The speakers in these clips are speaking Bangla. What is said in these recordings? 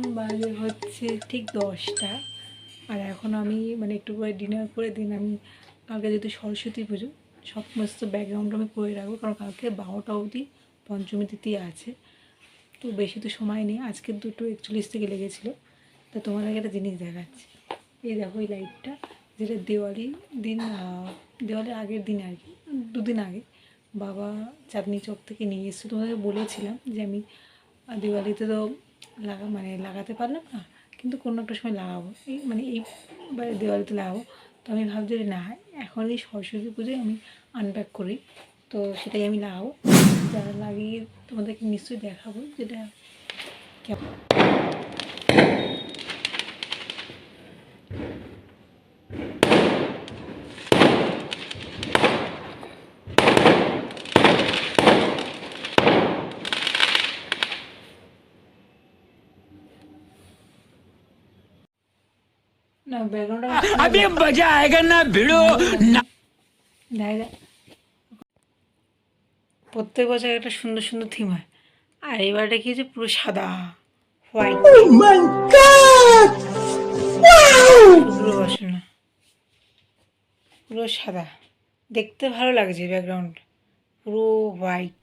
এখন বাজে হচ্ছে ঠিক দশটা। আর এখন আমি মানে একটু করে ডিনার করে দিন, আমি কালকে যেহেতু সরস্বতী পুজো সমস্ত ব্যাকগ্রাউন্ড আমি করে রাখব, কারণ কালকে বারোটা অবধি পঞ্চমী তিথি আছে। তো বেশি তো সময় নেই, আজকে দুটো একচল্লিশ থেকে লেগেছিলো। তা আগে একটা জিনিস দেখাচ্ছি। এই দেখো এই লাইটটা যেটা দেওয়ালি দিন দেওয়ালির আগের দিন আর কি, দুদিন আগে বাবা চাঁদনি চক থেকে নিয়ে এসেছে। তোমাদের বলেছিলাম যে আমি দিওয়ালিতে তো লাগা মানে লাগাতে পারলাম না, কিন্তু কোনো একটা সময় লাগাবো। এই মানে এই দেওয়ালিতে লাগাবো। তো আমি ভাবছি যে না, এখন এই সরস্বতী পুজোয় আমি আনপ্যাক করি। তো সেটাই আমি লাগাবো। যারা লাগিয়ে তোমাদেরকে নিশ্চয়ই দেখাবো যেটা কেমন না ব্যাকগ্রাউন্ডটা अभी मजा आएगा ना भिड़ो ना দেখা যায় প্রত্যেক বছর একটা সুন্দর সুন্দর থিম হয় আর এবারটা কি হচ্ছে পুরো সাদা হোয়াইট পুরো বসানো পুরো সাদা দেখতে ভালো লাগছে ব্যাকগ্রাউন্ড পুরো হোয়াইট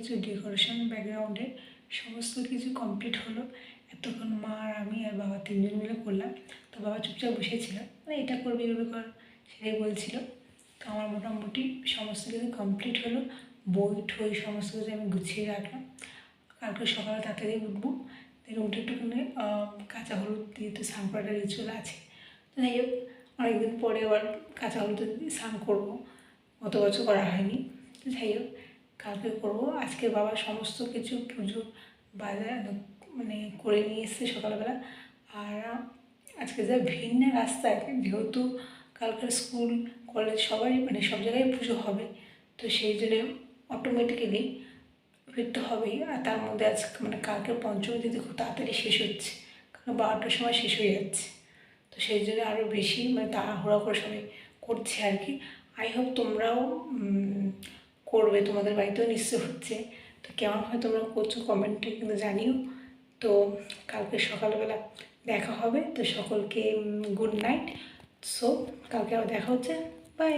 কিছু ডেকোরেশন ব্যাকগ্রাউন্ডে সমস্ত কিছু কমপ্লিট হলো। এতক্ষণ মা আর আমি আর বাবা তিনজন মিলে করলাম। তো বাবা চুপচাপ বসেছিল। মানে এটা করবে এগুলো কর, সেটাই বলছিল। তো আমার মোটামুটি সমস্ত কিছু কমপ্লিট হলো। বই ঠই সমস্ত কিছু আমি গুছিয়ে রাখলাম। কালকে সকালে তাড়াতাড়ি উঠবো। উঠে একটুখানি কাঁচা হলুদ দিয়ে তো স্নান করাটা রিচুয়াল আছে। তো যাই হোক, অনেকদিন পরে আবার কাঁচা হলুদ স্নান করব। গত বছর করা হয়নি। তো যাই হোক কালকে করব। আজকে বাবা সমস্ত কিছু পুজো বাজার মানে করে নিয়ে এসছে সকালবেলা। আর আজকে যা ভিন্ন রাস্তায় যেহেতু কালকে স্কুল, কলেজ সবাই মানে সব জায়গায় পুজো হবে, তো সেই জন্য অটোমেটিক্যালি ফিরতে হবেই। আর তার মধ্যে আজ মানে কালকে পঞ্চমী তিথি খুব তাড়াতাড়ি শেষ হচ্ছে, কারণ বারোটার সময় শেষ হয়ে যাচ্ছে। তো সেই জন্য আরও বেশি মানে তাড়াহুড়া করে সবাই করছে আর কি। আই হোপ তোমরাও করবে তোমাদের বাড়িতেও নিশ্চয় হচ্ছে। তো কেমন হয় তোমরা করছ কমেন্টে কিন্তু জানিও। তো কালকে সকালবেলা দেখা হবে তো সকলকে গুড নাইট সো কালকে আবার দেখা হচ্ছে। বাই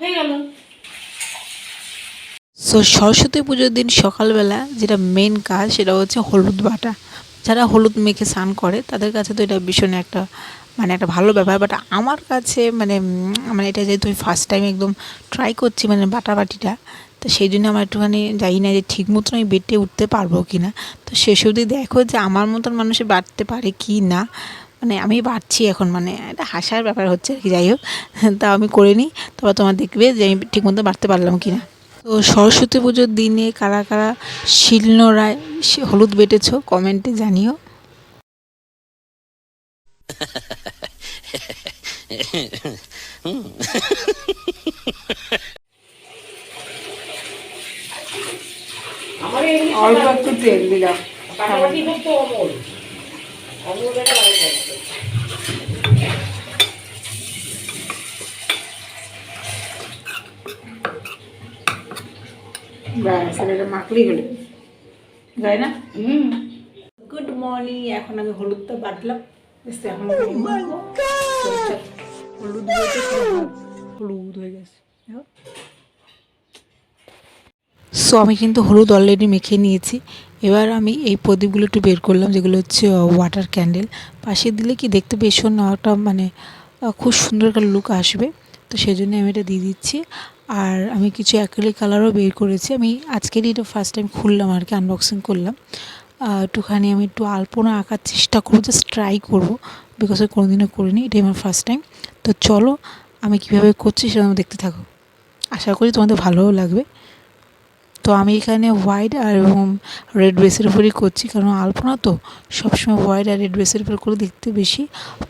হয়ে সো সরস্বতী পুজোর দিন সকালবেলা যেটা মেন কাজ সেটা হচ্ছে হলুদ বাটা। যারা হলুদ মেখে স্নান করে তাদের কাছে তো এটা ভীষণ একটা মানে একটা ভালো ব্যাপার বাট আমার কাছে মানে মানে এটা যেহেতু আমি ফার্স্ট টাইম একদম ট্রাই করছি মানে বাটাবাটিটা, তো সেই জন্য আমার একটুখানি জানি না যে ঠিক মতন আমি বেটে উঠতে পারব কি না তো শেষ অবধি দেখো যে আমার মতন মানুষে বাড়তে পারে কি না। মানে আমি বাড়ছি এখন মানে একটা হাসার ব্যাপার হচ্ছে আর কি, যাই হোক তা আমি করে নিই, তারপর তোমার দেখবে যে আমি ঠিক মতো বাড়তে পারলাম কি না তো সরস্বতী পুজোর দিনে কারা কারা শিলনোড়ায় সে- হলুদ বেটেছো কমেন্টে জানিও। অল্প একটু তেল দিলাম ব্যাস এটা মাখলেই হলো। তাই না হুম। গুড মর্নিং এখন আমি হলুদটা বাটলাম। বেশ এখন আমি মাখবো। চুপচাপ হলুদ বলতে হলুদ হয়ে গেছে সো আমি কিন্তু হলুদ অলরেডি মেখে নিয়েছি। এবার আমি এই প্রদীপগুলো একটু বের করলাম যেগুলো হচ্ছে ওয়াটার ক্যান্ডেল পাশে দিলে কি দেখতে ভীষণ একটা মানে খুব সুন্দর একটা লুক আসবে। তো সেই জন্য আমি এটা দিয়ে দিচ্ছি। আর আমি কিছু অ্যাক্রিলিক কালারও বের করেছি। আমি আজকেরই এটা ফার্স্ট টাইম খুললাম আর কি আনবক্সিং করলাম। একটুখানি আমি একটু আলপনা আঁকার চেষ্টা করব জাস্ট ট্রাই করব বিকজ আমি কোনোদিনও করিনি, এটাই আমার ফার্স্ট টাইম তো চলো, আমি কীভাবে করছি সেটা আমি দেখতে থাকো। আশা করি তোমাদের ভালোও লাগবে। তো আমি এখানে হোয়াইট আর এবং রেড বেসের উপরই করছি, কারণ আলপনা তো সবসময় হোয়াইট আর রেড বেসের উপর করে দেখতে বেশি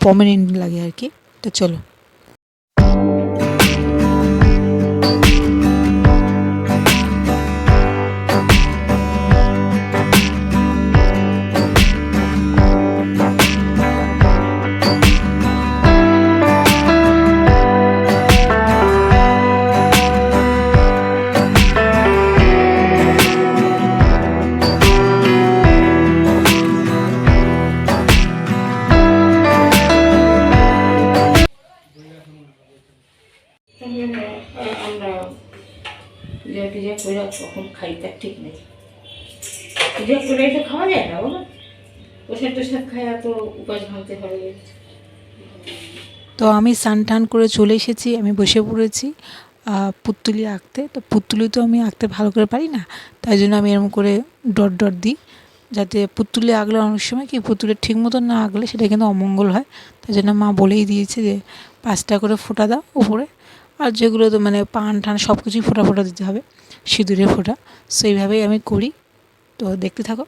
পমিনেন্ট লাগে আর কি। তো চলো। তো উপাস ভাঙতে তো আমি স্নান টান করে চলে এসেছি, আমি বসে পড়েছি পুতুলি আঁকতে। তো পুতুলি তো আমি আঁকতে ভালো করে পারি না, তাই জন্য আমি এরকম করে ডট ডট দিই, যাতে পুত্তুলি আঁকলে অনেক সময় কি পুতুলের ঠিক মতো না আঁকলে সেটা কিন্তু অমঙ্গল হয়। তাই জন্য মা বলেই দিয়েছে যে পাঁচটা করে ফোঁটা দাও উপরে, আর যেগুলো তো মানে পান টান সব কিছুই ফোঁটা ফোঁটা দিতে হবে সিঁদুরে ফোঁটা। সেইভাবেই আমি করি। তো দেখতে থাকো।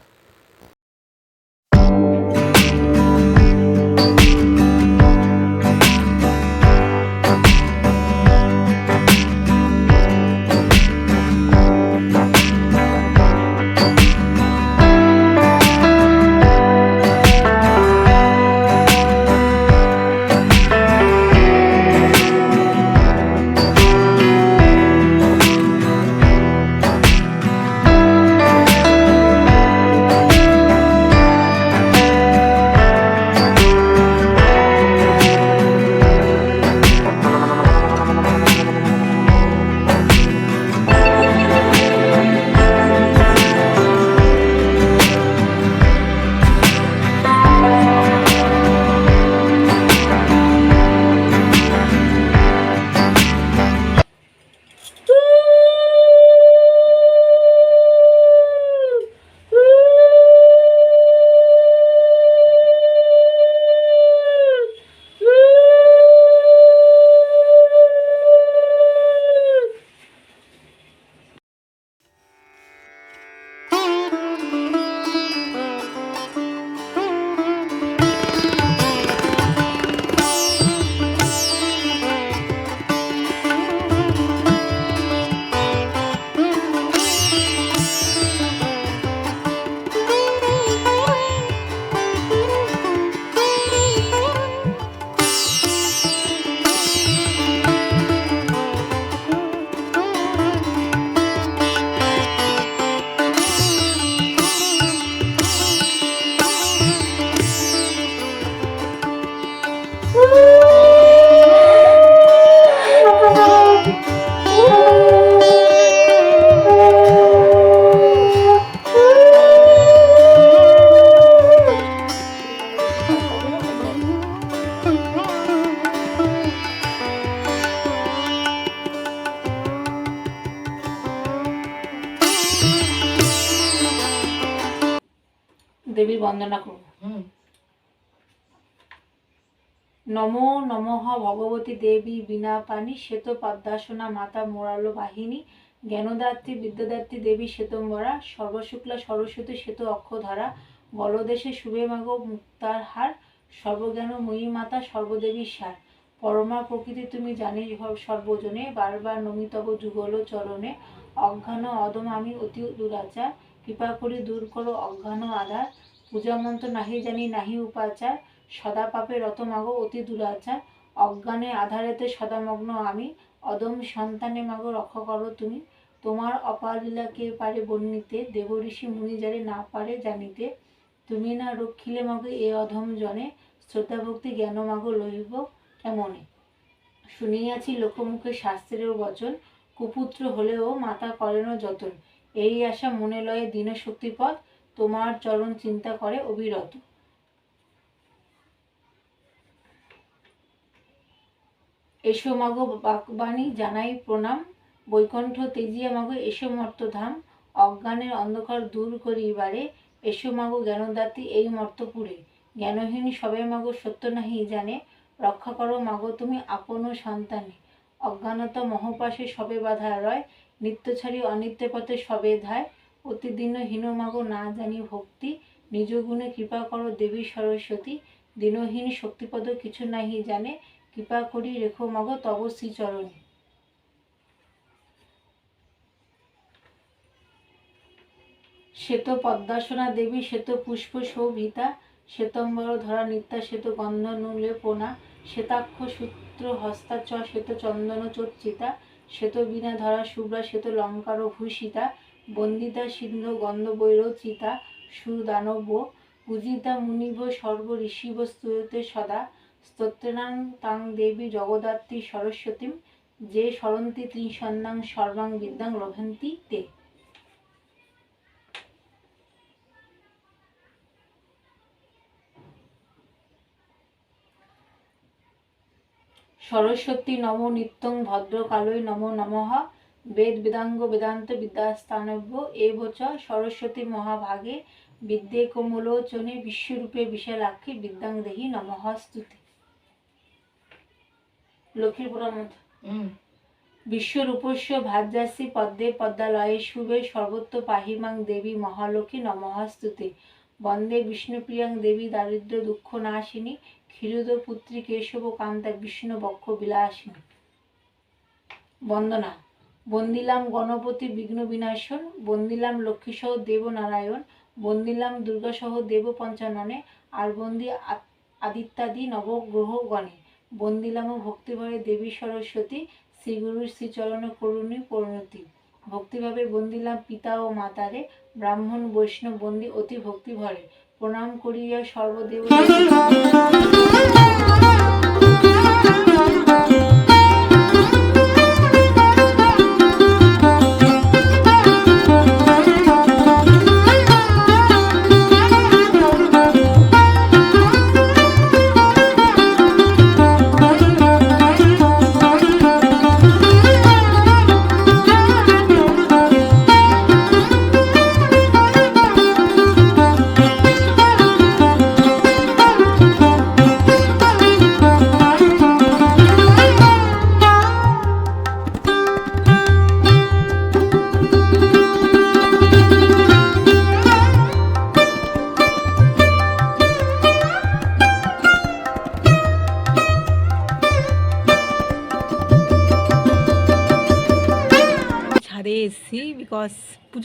দেবীর বন্দনা করব নমো নমঃ ভগবতী দেবী বিনা পানি শ্বেত পদ্মাসনা মাতা মোরালো বাহিনী জ্ঞানদাত্রী বিদ্যাদাত্রী দেবী শ্বেতম্বরা সর্বশুক্লা সরস্বতী শ্বেত অক্ষধারা বলদেশে শুভে মাগ মুক্তার হার সর্বজ্ঞান ময়ী মাতা সর্বদেবী সার। পরমা প্রকৃতি তুমি জানিস ভ- সর্বজনে বারবার নমিতব যুগল চরণে। অজ্ঞান অদম আমি অতি দুরাচার কৃপা করি দূর করো অজ্ঞান আধার। পূজা মন্ত্র নাহি জানি নাহি উপাচার, সদা পাপে রত মাগো অতি দুরাচার। অজ্ঞানে আধারেতে সদামগ্ন আমি, অদম সন্তানে মাগো রক্ষা করো তুমি। তোমার অপার লীলা কে পারে বর্ণিতে, দেব ঋষি মুনি যারে না পারে জানিতে। তুমি না রক্ষিলে মাগো এ অধম জনে শ্রদ্ধা ভক্তি জ্ঞান মাগো লইব কেমনে? শুনিয়াছি লোকমুখে শাস্ত্রের বচন, কুপুত্র হলেও মাতা করেন যতন। এই আশা মনে লয়ে দিন শক্তিপথ তোমার চরণ চিন্তা করে অবিরত। এসো মাগো বাকবাণী জানাই প্রণাম। বৈকুণ্ঠ তেজিয়া মাগো, এসো মর্তধাম। অজ্ঞানের অন্ধকার দূর করি এবারে এসো মাগো জ্ঞানদাতি এই মর্তপুরে। জ্ঞানহীন সবে মাগো সত্য নাহি জানে। রক্ষা করো মাগো তুমি আপন সন্তানে। অজ্ঞানতা মহপাশে সবে বাধা রয়। নিত্য ছাড়ি অনিত্য পথে সবে ধায়। প্রতিদিন হীন মাগো না জানি ভক্তি, নিজ গুণে কৃপা করো দেবী সরস্বতী। দিনহীন শক্তিপদ কিছু নাহি জানে, কৃপা করি রেখো মাগো তব শ্রীচরণে। শ্বেত পদ্মাসনা দেবী, শ্বেত পুষ্প শোভিতা, শ্বেতম্বর ধরা নিত্যা, শ্বেত গন্ধ নুলে পোনা, শ্বেতাক্ষ সূত্র হস্তাচ শ্বেত চন্দন চর্চিতা, শ্বেত বীণা ধরা শুভ্রা, শ্বেত লঙ্কার ভূষিতা বন্দিতা সিন্ধু গন্ধ বৈর চিতা সুদানব, পূজিতা মুনিভ সর্ব ঋষিব স্তুয়তে সদা, স্তোত্রেনাং তাং দেবী জগদাত্রী সরস্বতীম, যে স্মরন্তি ত্রিসন্ধাং সর্বাং বিদ্যাং লভন্তি তে। সরস্বতী নম নিত্যং ভদ্রকালয় নম নমঃ। বেদ বেদাঙ্গ বেদান্ত বিদ্যাস্থানব্য এব চ সরস্বতী মহাভাগে বিদ্যে কোমলোচনে বিশ্বরূপে বিশালাক্ষী বিদ্যাং দেহি নমঃ স্তুতি। লক্ষ্মীর বিশ্বরূপস্য ভাজ্যাসি পদ্মে পদ্মালয়ে শুভে সর্বত্র পাহিমাং দেবী মহালক্ষ্মী নমঃ স্তুতে। বন্দে বিষ্ণুপ্রিয়াং দেবী দারিদ্র দুঃখ নাশিনী ক্ষীরোদ পুত্রী কেশব কান্তা বিষ্ণু বক্ষ বিলাসিনী। বন্দনা। বন্দিলাম গণপতি বিঘ্ন বিনাশন, বন্দিলাম লক্ষ্মীসহ দেবনারায়ণ, বন্দিলাম দুর্গাসহ দেব পঞ্চাননে আর বন্দি আদিত্যাদি নবগ্রহ গণে। বন্দিলাম ভক্তিভরে দেবী সরস্বতী, শ্রীগুরুর শ্রীচরণ করুণী পরিণতি। ভক্তিভাবে বন্দিলাম পিতা ও মাতারে, ব্রাহ্মণ, বৈষ্ণব বন্দি অতি ভক্তি ভরে প্রণাম করিয়া সর্বদেব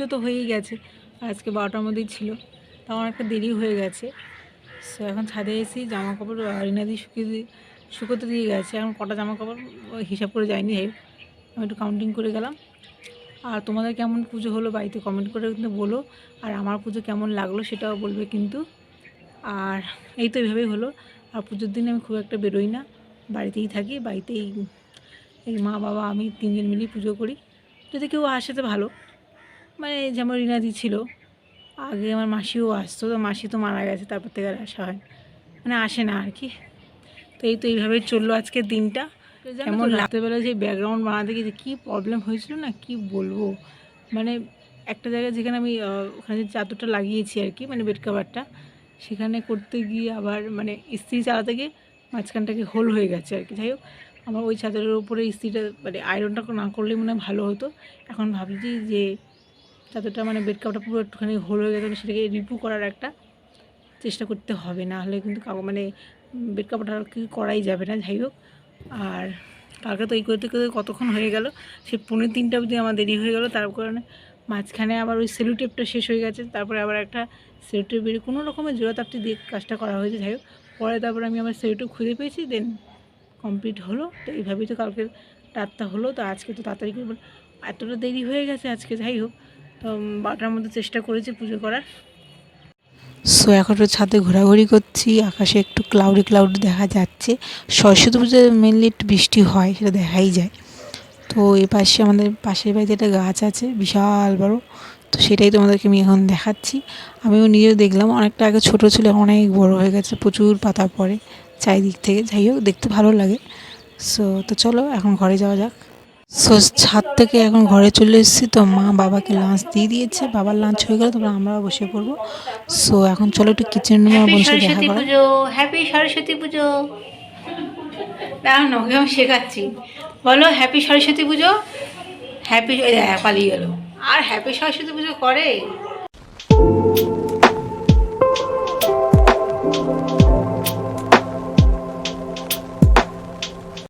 পুজো তো হয়েই গেছে, আজকে বারোটার মধ্যেই ছিল। তাও অনেকটা দেরি হয়ে গেছে। সো এখন ছাদে এসেছি জামা কাপড় রিনা দিয়ে শুকিয়ে দিয়ে শুকোতে দিয়ে গেছে। এখন কটা জামা কাপড় হিসাব করে যায়নি যাই আমি একটু কাউন্টিং করে গেলাম। আর তোমাদের কেমন পুজো হলো বাড়িতে কমেন্ট করে কিন্তু বলো। আর আমার পুজো কেমন লাগল সেটাও বলবে কিন্তু। আর এই তো এইভাবেই হলো। আর পুজোর দিন আমি খুব একটা বেরোই না। বাড়িতেই থাকি, বাড়িতেই এই মা বাবা আমি তিনজন মিলেই পুজো করি। যদি কেউ আসে তো ভালো। মানে যেমন রিনাদি ছিল আগে আমার মাসিও আসতো তো মাসি তো মারা গেছে তারপর থেকে আর আসা হয়। মানে আসে না আর কি। তো এই তো এইভাবেই চলল আজকের দিনটা। কেমন রাত্রেবেলা যে ব্যাকগ্রাউন্ড বানাতে গিয়ে যে কী প্রবলেম হয়েছিল না কি বলব? মানে একটা জায়গায় যেখানে আমি ওখানে যে চাদরটা লাগিয়েছি আর কি মানে বেড কাভারটা সেখানে করতে গিয়ে আবার মানে ইস্ত্রি চালাতে গিয়ে মাঝখানটাকে হোল হয়ে গেছে আর কি। যাই হোক আমার ওই চাদরের উপরে ইস্ত্রিটা মানে আয়রনটা না করলে মনে হয় ভালো হতো। এখন ভাবছি যে চাদরটা মানে বেড কাপড়টা পুরো একটুখানি হোল হয়ে গেছে সেটাকে রিপু করার একটা চেষ্টা করতে হবে, না হলে কিন্তু মানে বেড কি করাই যাবে না, যাই হোক। আর কালকে তো এই করতে করতে কতক্ষণ হয়ে গেল? সে পনেরো তিনটা অবধি আমার দেরি হয়ে গেল, তার কারণে মাঝখানে আবার ওই সেলুটেপটা শেষ হয়ে গেছে, তারপরে আবার একটা সেলু টেপ বেরিয়ে কোনো রকমের জোড়া তাপটি দিয়ে কাজটা করা হয়েছে, যাই হোক। পরে তারপরে আমি আমার সেলু টেপ খুঁজে পেয়েছি দেন কমপ্লিট হলো। তো এইভাবেই তো কালকের রাতটা হলো, তো আজকে তো তাড়াতাড়ি করে এতটা দেরি হয়ে গেছে আজকে, যাই হোক। তো বারোটার মধ্যে চেষ্টা করেছি পুজো করার। সো এখন একটু ছাদে ঘোরাঘুরি করছি, আকাশে একটু ক্লাউডি ক্লাউড দেখা যাচ্ছে। সরস্বতী পুজোয় মেনলি একটু বৃষ্টি হয়, সেটা দেখাই যায়। তো এই পাশে আমাদের পাশের বাড়িতে একটা গাছ আছে, বিশাল বড়। তো সেটাই তোমাদেরকে আমি এখন দেখাচ্ছি। আমিও নিজেও দেখলাম, অনেকটা আগে ছোট ছিল অনেক বড় হয়ে গেছে, প্রচুর পাতা পড়ে চারিদিক থেকে। যাই হোক, দেখতে ভালো লাগে। সো তো চলো, এখন ঘরে যাওয়া যাক। সো ছাদ থেকে এখন ঘরে চলে এসেছি তো মা বাবাকে লাঞ্চ দিয়ে দিয়েছে। বাবার লাঞ্চ হয়ে গেল তোমরা আমরাও বসে পড়ব। সো এখন চলো একটু কিচেন রুমে বসে দেখা করো। পুজো হ্যাপি সরস্বতী পুজো। দাঁড়াও আমি শেখাচ্ছি। বলো হ্যাপি সরস্বতী পুজো? হ্যাপি পালিয়ে গেল। আর হ্যাপি সরস্বতী পুজো করে?